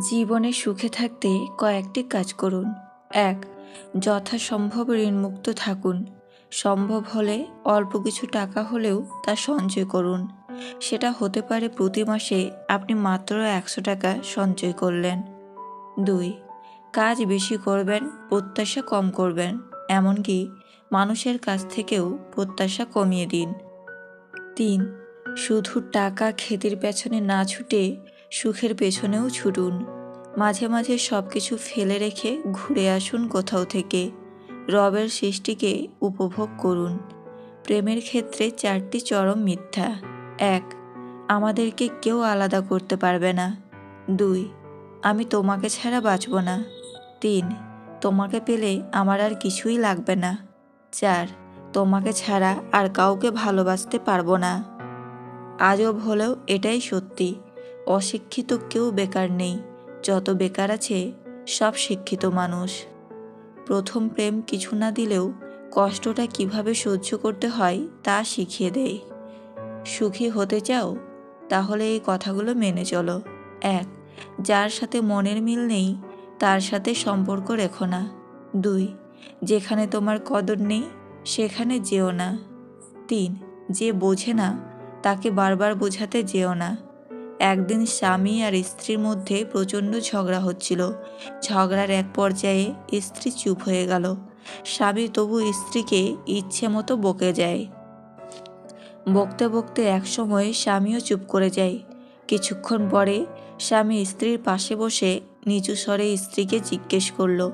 জীবনে সুখে থাকতে কয়েকটি কাজ করুন। এক, যথাসম্ভব ঋণমুক্ত থাকুন। সম্ভব হলে অল্প কিছু টাকা হলেও তা সঞ্চয় করুন। সেটা হতে পারে প্রতি মাসে আপনি মাত্র একশো টাকা সঞ্চয় করলেন। দুই, কাজ বেশি করবেন, প্রত্যাশা কম করবেন। এমনকি মানুষের কাছ থেকেও প্রত্যাশা কমিয়ে দিন। তিন, শুধু টাকা খেতির পেছনে না ছুটে সুখের পেছনেও ছুটুন। মাঝে মাঝে সব কিছু ফেলে রেখে ঘুরে আসুন কোথাও থেকে। রবের সৃষ্টিকে উপভোগ করুন। প্রেমের ক্ষেত্রে চারটি চরম মিথ্যা। এক, আমাদেরকে কেউ আলাদা করতে পারবে না। দুই, আমি তোমাকে ছাড়া বাঁচব না। তিন, তোমাকে পেলে আমার আর কিছুই লাগবে না। চার, তোমাকে ছাড়া আর কাউকে ভালোবাসতে পারব না। আজব হলেও এটাই সত্যি। অশিক্ষিত কেউ বেকার নেই, যত বেকার আছে সব শিক্ষিত মানুষ। প্রথম প্রেম কিছু না দিলেও কষ্টটা কীভাবে সহ্য করতে হয় তা শিখিয়ে দেয়। সুখী হতে চাও, তাহলে এই কথাগুলো মেনে চলো। এক, যার সাথে মনের মিল নেই, তার সাথে সম্পর্ক রেখো না। দুই, যেখানে তোমার কদর নেই, সেখানে যেও না। তিন, যে বোঝে না, তাকে বারবার বোঝাতে যেও না। একদিন স্বামী আর স্ত্রীর মধ্যে প্রচণ্ড ঝগড়া হচ্ছিল। ঝগড়ার এক পর্যায়ে স্ত্রী চুপ হয়ে গেল। স্বামী তবু স্ত্রীকে ইচ্ছে মতো বকে যায়। বকতে বকতে একসময় স্বামীও চুপ করে যায়। কিছুক্ষণ পরে স্বামী স্ত্রীর পাশে বসে নিচু স্বরে স্ত্রীকে জিজ্ঞেস করল,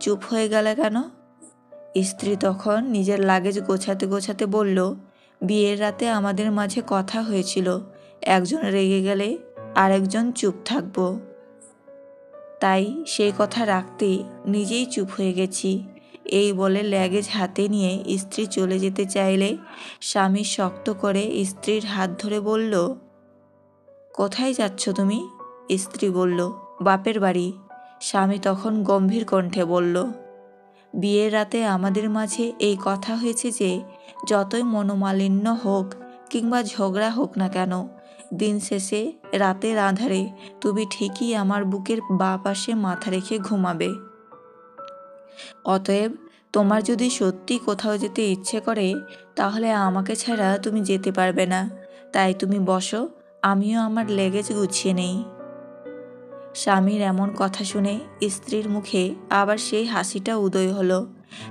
চুপ হয়ে গেলে কেন? স্ত্রী তখন নিজের লাগেজ গোছাতে গোছাতে বলল, বিয়ের রাতে আমাদের মাঝে কথা হয়েছিল। একজন রেগে গেলে আরেকজন চুপ থাকব। তাই সেই কথা রাখতে নিজেই চুপ হয়ে গেছি। এই বলে ল্যাগেজ হাতে নিয়ে স্ত্রী চলে যেতে চাইলে স্বামী শক্ত করে স্ত্রীর হাত ধরে বলল, কোথায় যাচ্ছ তুমি? স্ত্রী বলল, বাপের বাড়ি। স্বামী তখন গম্ভীর কণ্ঠে বলল, বিয়ের রাতে আমাদের মাঝে এই কথা হয়েছে যে, যতই মনোমালিন্য হোক কিংবা ঝগড়া হোক না কেন দিন শেষে, রাতের আধারে, তুমি ঠিকই আমার বুকের বা পাশে মাথা রেখে ঘুমাবে। অতএব, তোমার যদি সত্যি কোথাও যেতে ইচ্ছে করে, তাহলে আমাকে ছাড়া তুমি যেতে পারবে না। তাই তুমি বসো, আমিও আমার লেগেজ গুছিয়ে নেই। স্বামীর এমন কথা শুনে স্ত্রীর মুখে আবার সেই হাসিটা উদয় হলো,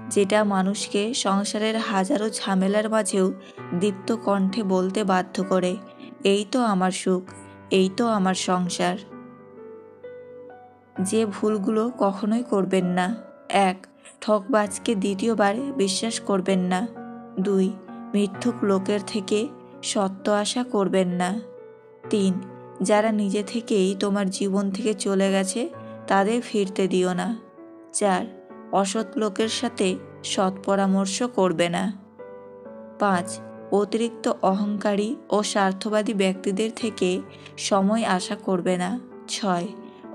যেটা মানুষকে সংসারের হাজারো ঝামেলার মাঝেও দীপ্ত কণ্ঠে বলতে বাধ্য করে। এই তো আমার সুখ, এই তো আমার সংসার। যে ভুলগুলো কখনোই করবেন না। এক, ঠকবাজকে দ্বিতীয়বার বিশ্বাস করবেন না। দুই, মিথ্যুক লোকের থেকে সত্য আশা করবেন না। তিন, যারা নিজে থেকেই তোমার জীবন থেকে চলে গেছে, তাদের ফিরতে দিও না। চার, অসৎ লোকের সাথে সৎ পরামর্শ করবে না। পাঁচ অতিরিক্ত অহংকারী ও স্বার্থবাদী ব্যক্তিদের থেকে সময় আশা করবে না। ছয়,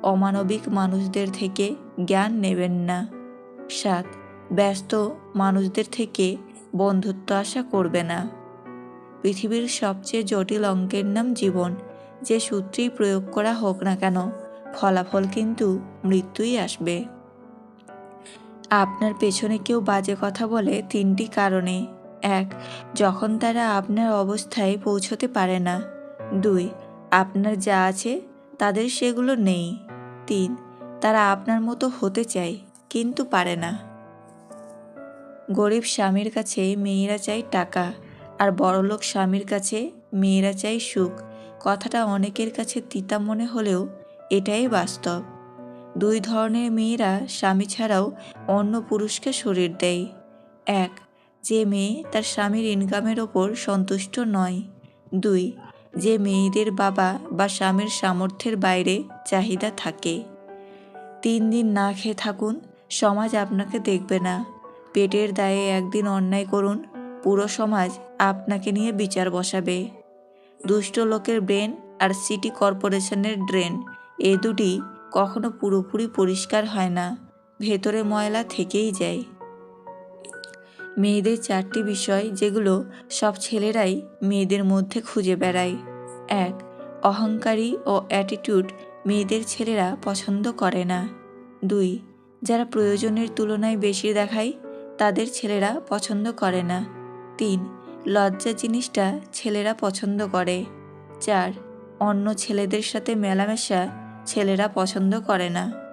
অমানবিক মানুষদের থেকে জ্ঞান নেবেন না। সাত, ব্যস্ত মানুষদের থেকে বন্ধুত্ব আশা করবে না। পৃথিবীর সবচেয়ে জটিল অঙ্কের নাম জীবন। যে সূত্রেই প্রয়োগ করা হোক না কেন, ফলাফল কিন্তু মৃত্যুই আসবে। আপনার পেছনে কেউ বাজে কথা বলে তিনটি কারণে এক, যখন তারা আপনার অবস্থায় পৌঁছতে পারে না। দুই, আপনার যা আছে, তাদের সেগুলো নেই। তিন, তারা আপনার মতো হতে চায়, কিন্তু পারে না। গরিব স্বামীর কাছে মেয়েরা চায় টাকা, আর বড়লোক স্বামীর কাছে মেয়েরা চায় সুখ। কথাটা অনেকের কাছে তিতা মনে হলেও এটাই বাস্তব। দুই ধরনের মেয়েরা স্বামী ছাড়াও অন্য পুরুষকে শরীর দেয়। এক যে মেয়ে তার স্বামীর ইনকামের ওপর সন্তুষ্ট নয়। দুই, যে মেয়েদের বাবা বা স্বামীর সামর্থ্যের বাইরে চাহিদা থাকে। তিন দিন না খেয়ে থাকুন, সমাজ আপনাকে দেখবে না। পেটের দায়ে একদিন অন্যায় করুন, পুরো সমাজ আপনাকে নিয়ে বিচার বসাবে। দুষ্ট লোকের ব্রেন আর সিটি কর্পোরেশনের ড্রেন, এ দুটি কখনো পুরোপুরি পরিষ্কার হয় না, ভেতরে ময়লা থেকেই যায়। মেয়েদের চারটি বিষয় যেগুলো সব ছেলেরাই মেয়েদের মধ্যে খুঁজে বেড়ায়। এক, অহংকারী ও অ্যাটিটিউড মেয়েদের ছেলেরা পছন্দ করে না। দুই, যারা প্রয়োজনের তুলনায় বেশি দেখায়, তাদের ছেলেরা পছন্দ করে না। তিন, লজ্জা জিনিসটা ছেলেরা পছন্দ করে। চার, অন্য ছেলেদের সাথে মেলামেশা ছেলেরা পছন্দ করে না।